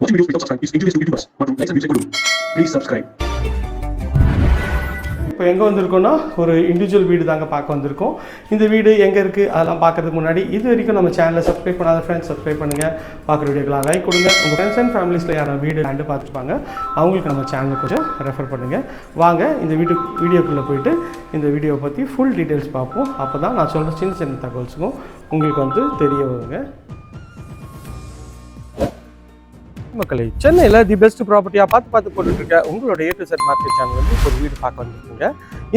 Watching videos without subscribe is injurious to YouTubers மற்றும் likes and views கொடுக்கும் Please subscribe. இப்போ எங்கே வந்திருக்கோம்னா ஒரு இண்டிவிஜுவல் வீடு தாங்க பார்க்க வந்திருக்கோம். இந்த வீடு எங்கே இருக்குது அதெல்லாம் பார்க்கறதுக்கு முன்னாடி இது வரைக்கும் நம்ம சேனலை சப்ஸ்கிரைப் பண்ணாத ஃப்ரெண்ட்ஸ் சப்ஸ்கிரைப் பண்ணுங்கள் பார்க்குற வீடியோக்கெலாம் லைக் கொடுங்க. உங்கள் ஃப்ரெண்ட்ஸ் அண்ட் ஃபேமிலிஸில் யாரும் வீடு லேண்டு பார்த்துருப்பாங்க அவங்களுக்கு நம்ம சேனலை கொஞ்சம் ரெஃபர் பண்ணுங்கள் வாங்க இந்த வீடு வீடியோக்குள்ளே போயிட்டு இந்த வீடியோவை பற்றி ஃபுல் டீட்டெயில்ஸ் பார்ப்போம். அப்போ தான் நான் சொல்கிற சின்ன சின்ன தகவல்ஸுக்கும் உங்களுக்கு வந்து தெரிய வருங்க. மக்களை. சென்னையில் தி பெஸ்ட் ப்ராப்பர்ட்டியாக பார்த்து பார்த்து போட்டுட்டு இருக்க உங்களோட A to Z market channel வந்து ஒரு வீடு பார்க்க வந்துருக்குங்க.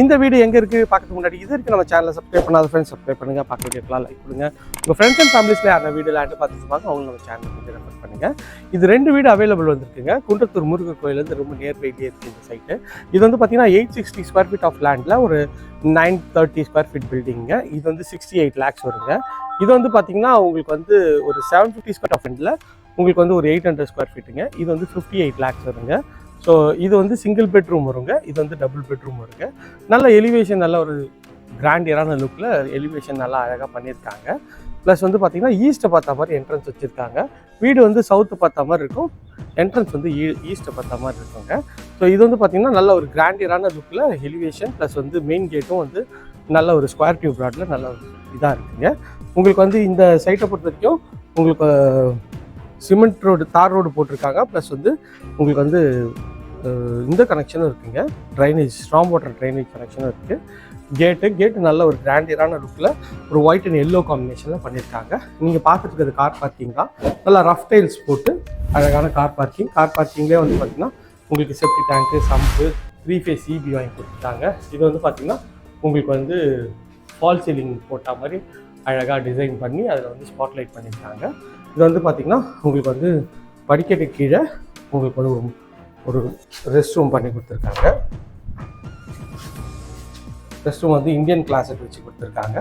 இந்த வீடு எங்கே இருக்குது பார்க்கறதுக்கு முன்னாடி இது இருக்குது நம்ம சேனலை சப்ஸ்கிரைப் பண்ணாத ஃப்ரெண்ட்ஸ் சப்ஸ்கிரைப் பண்ணுங்கள் பார்க்க வீடியோக்கெலாம் லைக் கொடுங்க. உங்கள் ஃப்ரெண்ட்ஸ் அண்ட் ஃபேமிலிஸில் யாரும் வீடு லேண்டு பார்த்துட்டு இருப்பாங்க அவங்க நம்ம சேனல் வந்து ரெஃபர் பண்ணுங்கள் இது ரெண்டு வீடு அவைலபிள் வந்திருக்குங்க. குன்றத்தூர் முருகர் கோயிலேருந்து ரொம்ப நியர்பைலேயே இருக்குது இந்த சைட்டு இது வந்து பார்த்தீங்கன்னா eight sixty square feet of லேண்டில் ஒரு நைன் தேர்ட்டி ஸ்கொயர் ஃபீட் பில்டிங்க இது வந்து சிக்ஸ்டி எயிட் லேக்ஸ் வருங்க. இது வந்து பார்த்தீங்கன்னா உங்களுக்கு வந்து ஒரு செவன் ஃபிஃப்டி ஸ்கொயர் ஆஃப் ஃபீட்டில் உங்களுக்கு வந்து ஒரு எயிட் ஹண்ட்ரட் ஸ்கொயர் ஃபீட்டுங்க இது வந்து ஃபிஃப்டி எயிட் லேக்ஸ் வருங்க. ஸோ இது வந்து சிங்கிள் பெட்ரூம் வருங்க. இது வந்து டபுள் பெட்ரூம் வருங்க. நல்ல எலிவேஷன் நல்ல ஒரு கிராண்டியரான லுக்கில் எலிவேஷன் நல்லா அழகாக பண்ணியிருக்காங்க. ப்ளஸ் வந்து பார்த்திங்கன்னா ஈஸ்ட்டை பார்த்த மாதிரி என்ட்ரன்ஸ் வச்சுருக்காங்க. வீடு வந்து சவுத்து பார்த்த மாதிரி இருக்கும். என்ட்ரன்ஸ் வந்து e-, ஈ ஈஸ்ட்டை பார்த்த மாதிரி இருக்குங்க. ஸோ இது வந்து பார்த்திங்கன்னா நல்ல ஒரு கிராண்டியரான லுக்கில் எலிவேஷன் ப்ளஸ் வந்து மெயின் கேட்டும் வந்து நல்ல ஒரு ஸ்கொயர் டியூப் ராட்டில் நல்ல ஒரு இதாக இருக்குங்க. உங்களுக்கு வந்து இந்த சைட்டை பொறுத்த வரைக்கும் உங்களுக்கு சிமெண்ட் ரோடு தார் ரோடு போட்டிருக்காங்க. ப்ளஸ் வந்து உங்களுக்கு வந்து இந்த கனெக்ஷனும் இருக்குங்க. ட்ரைனேஜ் ஸ்ட்ராங் வாட்டர் ட்ரைனேஜ் கனெக்ஷனும் இருக்குது கேட்டு கேட்டு நல்ல ஒரு கிராண்டியரான லுக்கில் ஒரு ஒயிட் அண்ட் எல்லோ காம்பினேஷனில் பண்ணியிருக்காங்க நீங்கள் பார்த்துட்டு கார் பார்க்கிங் தான். நல்லா ரஃப் டைல்ஸ் போட்டு அழகான கார் பார்க்கிங் கார் பார்க்கிங்லேயே வந்து பார்த்தீங்கன்னா உங்களுக்கு septic tank sump three phase CP வாங்கி கொடுத்துட்டாங்க. இது வந்து பார்த்தீங்கன்னா உங்களுக்கு வந்து ஃபால் சீலிங் போட்ட மாதிரி அழகாக டிசைன் பண்ணி அதில் வந்து ஸ்பாட்லைட் பண்ணியிருக்காங்க இது வந்து பார்த்திங்கன்னா உங்களுக்கு வந்து படிக்கட்டு கீழே உங்களுக்கு வந்து ஒரு ஒரு ரெஸ்ட் ரூம் பண்ணி கொடுத்துருக்காங்க. ரெஸ்ட் ரூம் வந்து இந்தியன் கிளாஸட் வச்சு கொடுத்துருக்காங்க.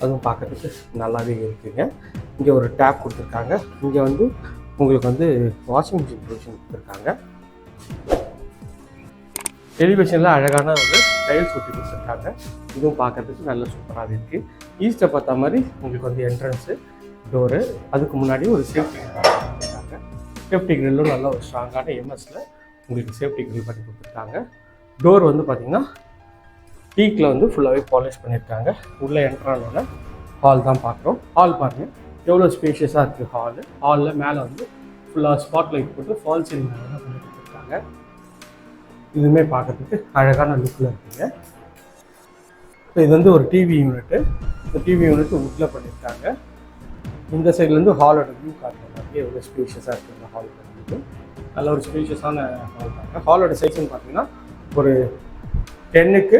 அதுவும் பார்க்கறதுக்கு நல்லாவே இருக்குங்க. இங்கே ஒரு டேப் கொடுத்துருக்காங்க. இங்கே வந்து உங்களுக்கு வந்து வாஷிங் மிஷின் ப்ரொவிஷன் கொடுத்துருக்காங்க. டெலிவிஷனில் அழகான வந்து டைல்ஸ் ஒட்டி கொடுத்துருக்காங்க. இதுவும் பார்க்கறதுக்கு நல்ல சூப்பராகவே இருக்குது ஈஸ்ட்டை பார்த்த மாதிரி உங்களுக்கு வந்து என்ட்ரன்ஸு டோரு அதுக்கு முன்னாடி ஒரு சேஃப்டி கொடுத்துருக்காங்க சேஃப்டி கிரில்லும் நல்ல ஒரு ஸ்ட்ராங்கான எம்எஸில் உங்களுக்கு சேஃப்டி கிரில் பண்ணி கொடுத்துருக்காங்க. டோர் வந்து பார்த்தீங்கன்னா டீக்கில் வந்து ஃபுல்லாகவே பாலிஷ் பண்ணியிருக்காங்க உள்ளே என்ட்ரானோட ஹால் தான் பார்க்குறோம் ஹால் பாருங்கள் எவ்வளோ ஸ்பேஷியஸாக இருக்குது ஹாலு ஹாலில் மேலே வந்து ஃபுல்லாக ஸ்பாட் லைட் போட்டு ஃபால் சீலிங் பண்ணி கொடுத்துருக்காங்க. இதுவுமே பார்க்கறதுக்கு அழகான லுக்கில் இருக்குங்க. இப்போ இது வந்து ஒரு டிவி யூனிட்டு இந்த டிவி யூனிட் உட்டில் பண்ணியிருக்காங்க இந்த சைட்லேருந்து ஹாலோட வியூ காட்டுற மாதிரி எவ்வளோ ஸ்பேஷியஸாக இருக்குது அந்த ஹால் வந்து நல்ல ஒரு ஸ்பீஷியஸான ஹால் தாங்க ஹாலோட சைஸ்ன்னு பார்த்தீங்கன்னா ஒரு டென்னுக்கு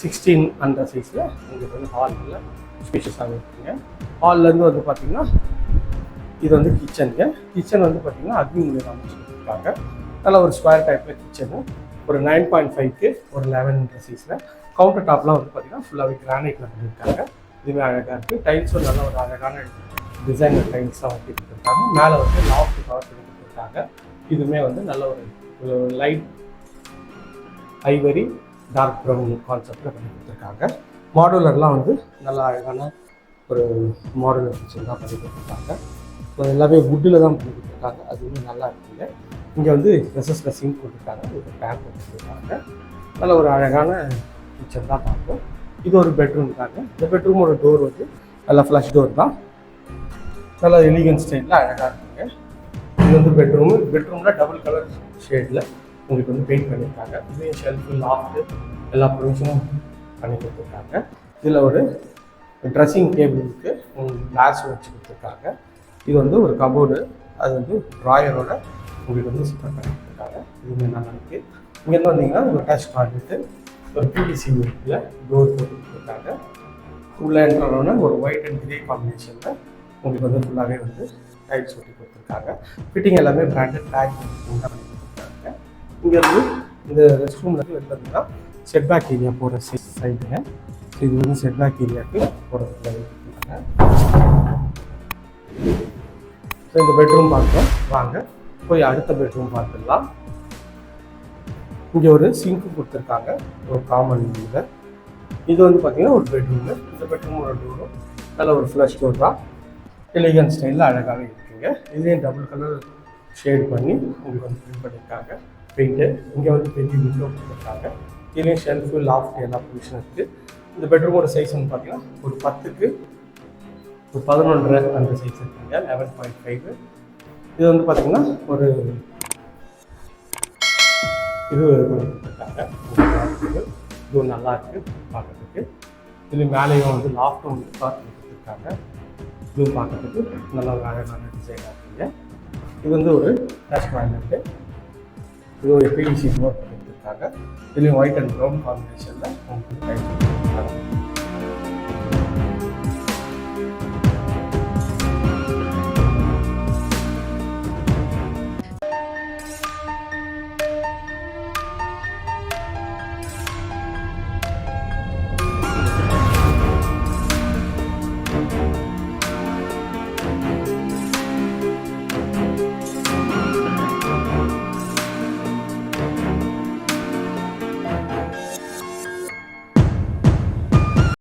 சிக்ஸ்டீன் அந்த சைஸில் உங்களுக்கு வந்து ஹாலில் ஸ்பீஷியஸாக இருக்குங்க. ஹால்லேருந்து வந்து பார்த்தீங்கன்னா இது வந்து கிச்சனுங்க கிச்சன் வந்து பார்த்தீங்கன்னா அக்னி மூலியம் அமைச்சிருக்காங்க நல்ல ஒரு ஸ்கொயர் டைப்பில் கிச்சனு ஒரு நைன் பாயிண்ட் ஃபைவ்க்கு ஒரு லெவன்ன்ற சைஸில் கவுண்டர் டாப்லாம் வந்து பார்த்தீங்கன்னா ஃபுல்லாகவே கிரானைட்டில் பண்ணியிருக்காங்க. இதுவே அழகாக இருக்குது டைல்ஸும் நல்ல ஒரு அழகான டிசைனர் டைம்ஸாக ஒட்டி கொடுத்துருக்காங்க மேலே வந்து லாஃப்ட் கவர் பண்ணி கொடுத்துருக்காங்க இதுவுமே வந்து நல்ல ஒரு லைட் ஐவரி டார்க் ப்ரௌன் கான்செப்டில் பண்ணி கொடுத்துருக்காங்க. மாடுலர்லாம் வந்து நல்ல அழகான ஒரு மாடுலர் கிச்சன் தான் பண்ணி கொடுத்துருக்காங்க. ஸோ எல்லாமே வுட்டில் தான் பண்ணி கொடுத்துருக்காங்க. அதுவுமே நல்லா இருக்குங்க. இங்கே வந்து ரெசஸில் சிங்க் கொடுத்துருக்காங்க ஒரு டேப் கொடுத்துருக்காங்க நல்ல ஒரு அழகான கிச்சன் தான் பார்க்கும் இது ஒரு பெட்ரூம் தாங்க. இந்த பெட்ரூமோட டோர் வந்து நல்லா ஃப்ளஷ் டோர் தான். நல்லா எலிகன் ஸ்டைலில் அழகாக இருக்குங்க. இது வந்து பெட்ரூமு பெட்ரூமில் டபுள் கலர் ஷேடில் உங்களுக்கு வந்து பெயிண்ட் பண்ணியிருக்காங்க இதுலேயும் ஷெல்ஃபு லாஃப்ட்டு எல்லா ப்ரொவிஷனும் பண்ணி கொடுத்துருக்காங்க. இதில் ஒரு ட்ரெஸ்ஸிங் டேபிள் உங்களுக்கு கிளாஸ் வச்சு கொடுத்துருக்காங்க. இது வந்து ஒரு கபோர்டு அது வந்து ட்ராயரோட உங்களுக்கு வந்து சுத்தம் பண்ணி கொடுத்துருக்காங்க. இதுவுமே நல்லா இருக்குது இங்கேருந்து வந்தீங்கன்னா ஒரு டச் டாய்லெட்டு ஒரு பிடிசி டோர் போட்டு கொடுத்துருக்காங்க. உள்ளே என்ட்ரோன ஒரு ஒயிட் அண்ட் கிரே காம்பினேஷனில் உங்களுக்கு வந்து ஃபுல்லாகவே வந்து டைல்ஸ் ஒட்டி கொடுத்துருக்காங்க. ஃபிட்டிங் எல்லாமே பிராண்டட் டேக் கொடுத்துருக்காங்க. இங்கேருந்து இந்த ரெஸ்ட் ரூமில் வெளில இருந்தா செட் பேக் ஏரியா போகிற சைடுங்க இது வந்து செட் பேக் ஏரியாவுக்கு போகிறதுக்கு ஸோ இந்த பெட்ரூம் பார்க்குறோம் வாங்க போய் அடுத்த பெட்ரூம் பார்த்துடலாம். இங்கே ஒரு சிங்க்கு கொடுத்துருக்காங்க. ஒரு காமன் இதில். இது வந்து பார்த்தீங்கன்னா ஒரு பெட்ரூமு இந்த பெட்ரூமோட டோரும் நல்ல ஒரு ஃப்ளஷ் டோர் தான். எலிகன் ஸ்டைலில் அழகாகவே இருக்குங்க. பண்ணியிருக்காங்க இதுலேயும் டபுள் கலர் ஷேட் பண்ணி உங்களுக்கு வந்து ஃபில் பண்ணியிருக்காங்க பெயிண்ட்டு இங்கே வந்து பெரிய விண்டோ கொடுத்துருக்காங்க இதுலேயும் ஷெல்ஃபு லாஃப்ட் எல்லா பொசிஷன் இருக்குது இந்த பெட்ரூமோட சைஸ் வந்து பார்த்தீங்கன்னா ஒரு பத்துக்கு ஒரு பதினொன்றரை அந்த சைஸ் இருக்குங்க. லெவன் பாயிண்ட் ஃபைவ் இது வந்து பார்த்தீங்கன்னா ஒரு இது கொடுத்துருக்காங்க இது நல்லா இருக்குது பார்க்குறதுக்கு. இதுலேயும் மேலேயும் வந்து லாஃப்டும் பார்த்து கொடுத்துருக்காங்க இதுவும் பார்க்கறதுக்கு நல்ல ஒரு அழகான டிசைனாக இருக்குங்க இது வந்து ஒரு ரெஸ்டாரண்ட்டு இது ஒரு பிவிசி டோர் கொடுத்துருக்காங்க. இதுலேயும் ஒயிட் அண்ட் ப்ரௌன் காம்பினேஷனில் உங்களுக்கு டைப்